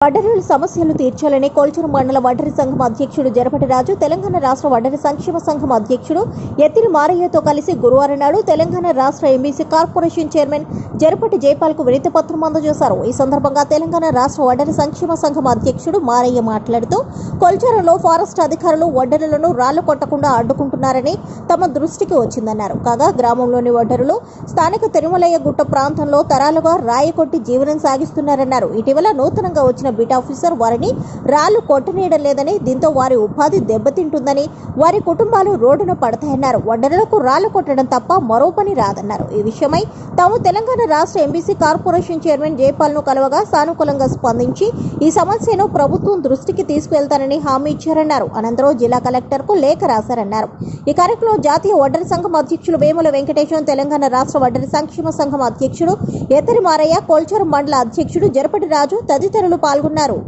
వడ్డరుల సమస్యలు తీర్చాలని కోల్చూరు మండల వడ్డరి సంఘం అధ్యక్షుడు జరపటి రాజు తెలంగాణ రాష్ట్ర వడ్డరి సంక్షేమ సంఘం అధ్యక్షుడు ఎత్తిరి మారయ్యతో కలిసి గురువారం నాడు తెలంగాణ రాష్ట్ర ఎంబీసీ కార్పొరేషన్ చైర్మన్ జరపటి జైపాల్కు వినతి పత్రం అందజేశారు. ఈ సందర్భంగా తెలంగాణ రాష్ట్ర వడ్డరి సంక్షేమ సంఘం అధ్యక్షుడు మారయ్య మాట్లాడుతూ కొల్చారంలో ఫారెస్ట్ అధికారులు వడ్డరులను రాళ్ళు కొట్టకుండా అడ్డుకుంటున్నారని తమ దృష్టికి వచ్చిందన్నారు. కాగా గ్రామంలోని వడ్డరులు స్థానిక తిరుమలయ్య గుట్ట ప్రాంతంలో తరాలుగా రాయి కొట్టి జీవనం సాగిస్తున్నారన్నారు. ఇటీవల నూతనంగా వచ్చిన బిట్ ఆఫీసర్ వారిని రాళ్ళు కొట్టనీయడం లేదని దీంతో వారి ఉపాధి దెబ్బతింటుందని వారి కుటుంబాలు రోడ్డున పడతాయన్నారు. వడ్డరులకు రాళ్ళు కొట్టడం తప్ప మరో పని రాదన్నారు. ఈ విషయమై తాము తెలంగాణ రాష్ట్ర ఎంబీసీ కార్పొరేషన్ చైర్మన్ జయపాల్ను కలవగా సానుకూలంగా స్పందించి ఈ సమస్యను ప్రభుత్వం దృష్టికి తీసుకువెళ్తానని హామీ ఇచ్చారన్నారు. అనంతరం జిల్లా కలెక్టర్కు లేఖ రాశారన్నారు. ఈ కార్యక్రమంలో జాతీయ వడ్డర సంఘం అధ్యక్షులు వేముల వెంకటేశం తెలంగాణ రాష్ట్ర వడ్డర సంక్షేమ సంఘం అధ్యక్షుడు ఎత్తరి మారయ్య కోల్చూరు మండల అధ్యక్షుడు జరపటి రాజు తదితరులు పాల్గొన్నారు.